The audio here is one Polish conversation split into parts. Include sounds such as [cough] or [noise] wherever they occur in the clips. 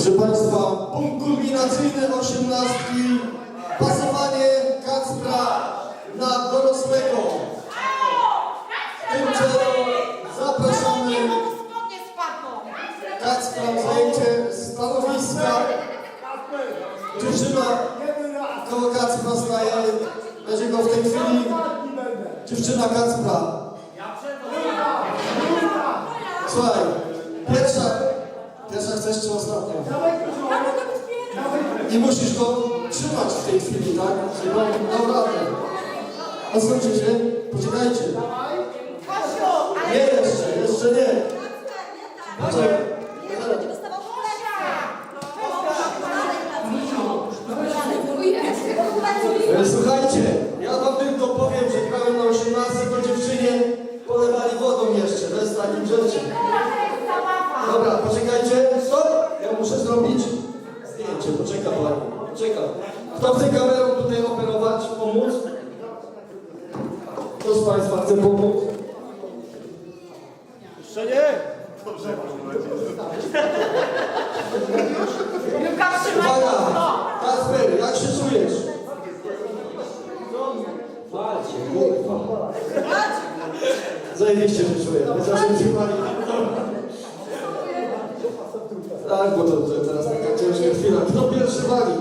Proszę Państwa, punkt kulminacyjny osiemnastki, pasowanie Kacpra na dorosłego. W tym celu zapraszamy Kacpra zajęcie stanowiska. Dziewczyna koło Kacpra staje, będzie go w tej chwili dziewczyna Kacpra. Słuchaj, pierwsza chcesz czy ostatnia? I musisz go trzymać w tej chwili, tak? Żeby on dał radę. Odskoczy się? Poczekajcie. Nie jeszcze, jeszcze nie. Poczekaj. E, Słuchajcie, ja wam tylko powiem, że grałem na 18, to dziewczynie polewali wodą jeszcze, bez takich rzeczy. Dobra, poczekajcie. Stop! Ja muszę zrobić zdjęcie. Poczeka pani. Poczeka. Kto chce kamerą tutaj operować, pomóc? Kto z Państwa chce pomóc? Jeszcze nie! Uwaga! Kasper, jak się czujesz? Walcie, kurwa. Zajebiście się czuję. Nie zażyczywali. Tak, bo to, to teraz taka ciężka chwila. Kto pierwszy wali?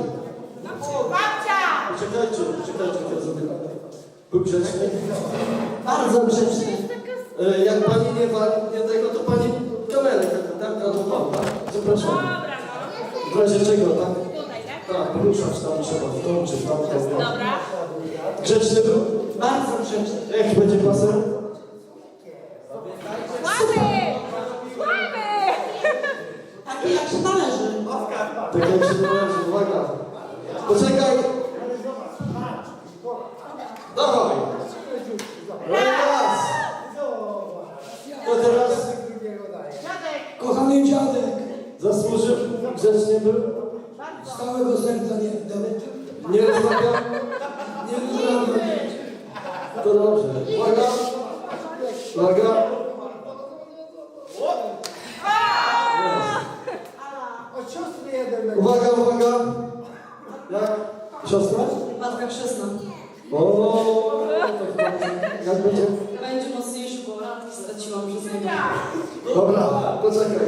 Poczekajcie, poczekajcie, ja sobie był grzeczny. Bardzo grzeczny. E, Jak pani nie wali nie tego, to pani kamerę tak, tak, mam, tak? Zapraszam. W razie czego, tak? Tak, poruszać tam trzeba, w tą czy w tamtą. Dobra. Grzeczny był? Bardzo grzeczny. Jaki będzie paser? Mamy! Mamy! Taki jak się należy. Tak jak się należy, uwaga. Poczekaj. Dawaj. Raz. To teraz Kochany dziadek, zasłużył, grzecznie był. z całego serca nie, Nie rozmawiał. nie rozmawiam. To dobrze. Uwaga. Uwaga. Od siostry jeden Uwaga, uwaga. Jak? Siostra? Matka chrzestna. O, jak będzie? Będzie randki straciłam przez niego. Dobra, poczekaj.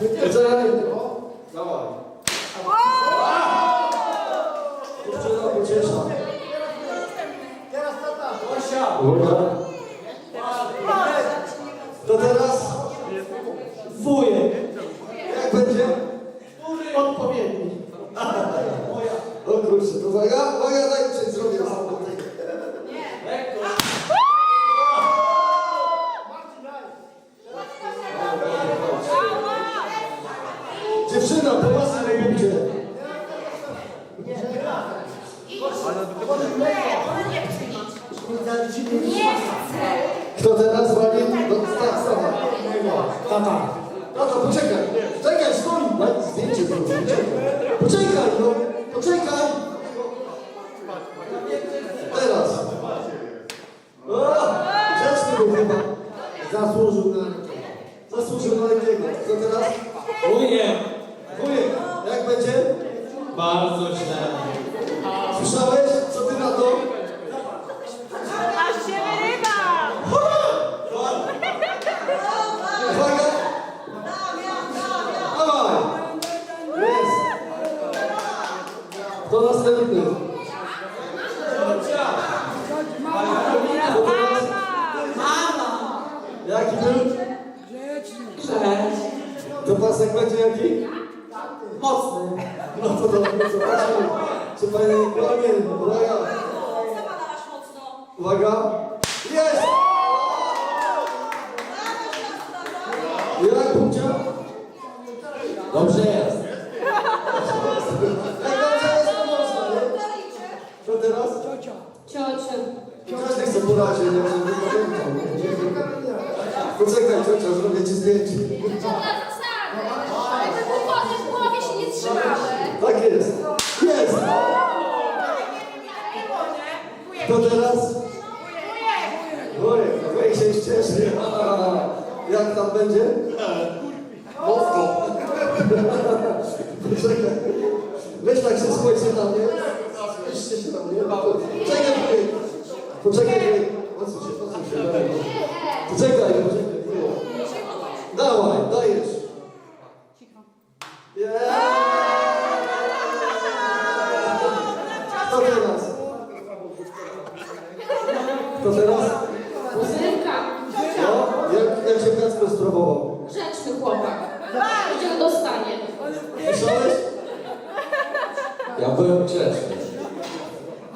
Poczekaj. Dawaj. Dziewczyna pociesza. Teraz tata. Uwaga. To teraz wujek. Jak będzie? Odpowiedni. O kurczę, uwaga, uwaga, daj coś zrobię sam do tego. Dziewczyna, po was nie będzie. Kto teraz wali? No, tak, sama. Tata. Tata, poczekaj. Czekaj, stój. Daj zdjęcie to zdjęcie. Poczekaj, no. Poczekaj. Teraz. O, grzeczny był chyba. Zasłużył na Zasłużył na jakiego. Co teraz? Wujek, Wujek, jak będzie? bardzo źle. Słyszałeś? Co ty na to? Aż się wyrywa! Uwaga! Dawaj! Jest! To następny. Mama! Był? Grzech. To pasek będzie jaki? Mocny. No to dobrze, zobaczymy. Czy pani nie kłamie? Uwaga! Uwaga! Jest! Jak Bucia? Dobrze jest. Jak dobrze jest, to można, nie? Co teraz? Ciocia. Każdy chce poradzić, wypamiętał. Poczekaj, ciocia, zrobię ci zdjęcie. Tak jest. Jest! Kto teraz? Wujek, wujek się cieszy. [laughs] Jak tam będzie? Mocno. [laughs] Poczekaj. Weź tak się spojrzy na mnie. Spójrzcie się na mnie. Poczekaj, poczekaj. Poczekaj. Odsuń się, odsuń się. dawaj. Poczekaj, poczekaj. Dawaj, dajesz. Kto teraz? Kto teraz? Kuzynka. No, jak, jak się Kacper spróbował? Grzeczny chłopak. Gdzie dostanie? Słyszałeś? Ja byłem grzeczny.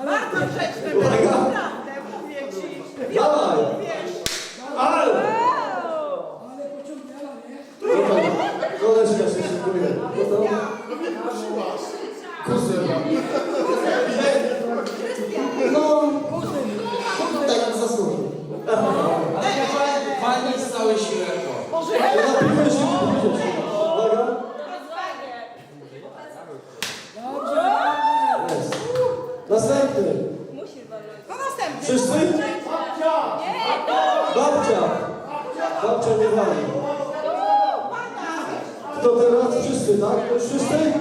Bardzo grzeczny Uwaga. naprawdę, mówię ci. Dawaj! Ale! Ale pociągnęła, nie? Dobra, koleżka się szykuje. No to... Kuzyn. No, tak zasłużył. Pani z całej siły. Może Napijmy się, napijmy się. Uwaga. Jest. Następny. Kto następny? Wszyscy? Babcia. Babcia nie wali. Kto teraz? Wszyscy, tak? Już wszyscy?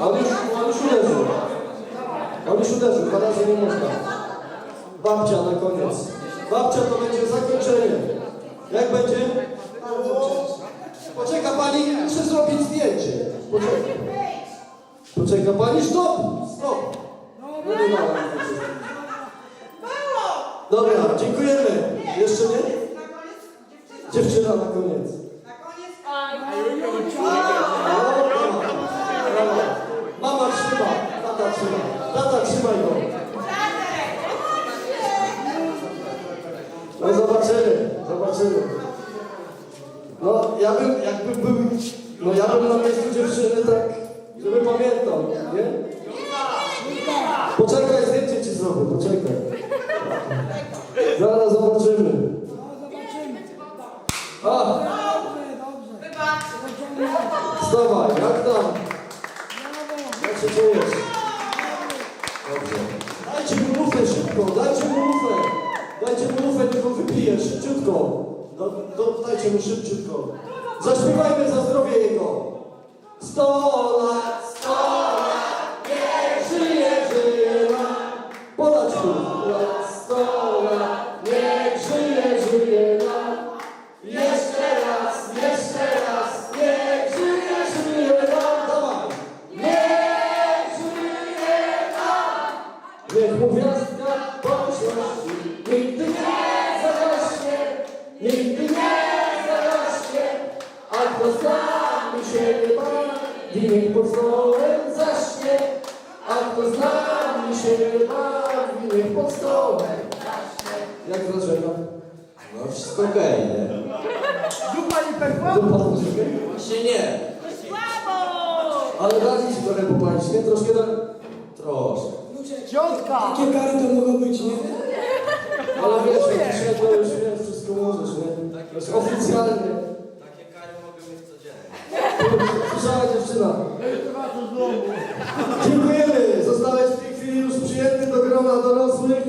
Ale już, ale już uderzył. Ale już uderzył, dwa razy nie można. Babcia na koniec. Babcia to będzie zakończenie. Jak będzie? Poczeka pani, muszę zrobić zdjęcie. Poczeka. Poczeka pani, stop! Stop! No nie ma. Dobra, dziękujemy. Jeszcze nie? Dziewczyna na koniec. Dobra. Brawo. Mama trzyma, tata trzyma. Tata trzymaj go. No zobaczymy, zobaczymy. No ja bym, jakby był, no ja bym na miejscu dziewczyny tak, żeby pamiętał, nie? Poczekaj, zdjęcie ci zrobię, poczekaj. Zaraz zobaczymy. A, wstawaj, jak tam? Jak się czujesz? Dobrze. Dajcie mu lufę szybko, dajcie mu lufę. Dajcie mu lufę, tylko wypiję szybciutko. Do, do, dajcie mu szybciutko. Zaśpiewajmy za zdrowie jego. Sto nigdy nie zagaśnie. A kto z nami się nie bawi, niech pod stołem zaśnie. A kto z nami się nie bawi, niech pod stołem zaśnie. Jak wrażenia? No wszystko okej, nie? Dupa nie pękła? Dupa muzykę? Właśnie nie. Ale dali się trochę popalić, nie? Troszkę da... Troszkę. Ciątka! Jakie kary to mogą być, nie? Ale wiesz, dzisiaj to już wiesz, wszystko możesz, nie? To jest oficjalnie. Takie kary mogę mieć codziennie. Słyszała dziewczyna. Dziękujemy. Zostałeś w tej chwili już przyjęty do grona dorosłych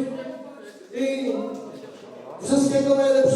i wszystkiego najlepszego.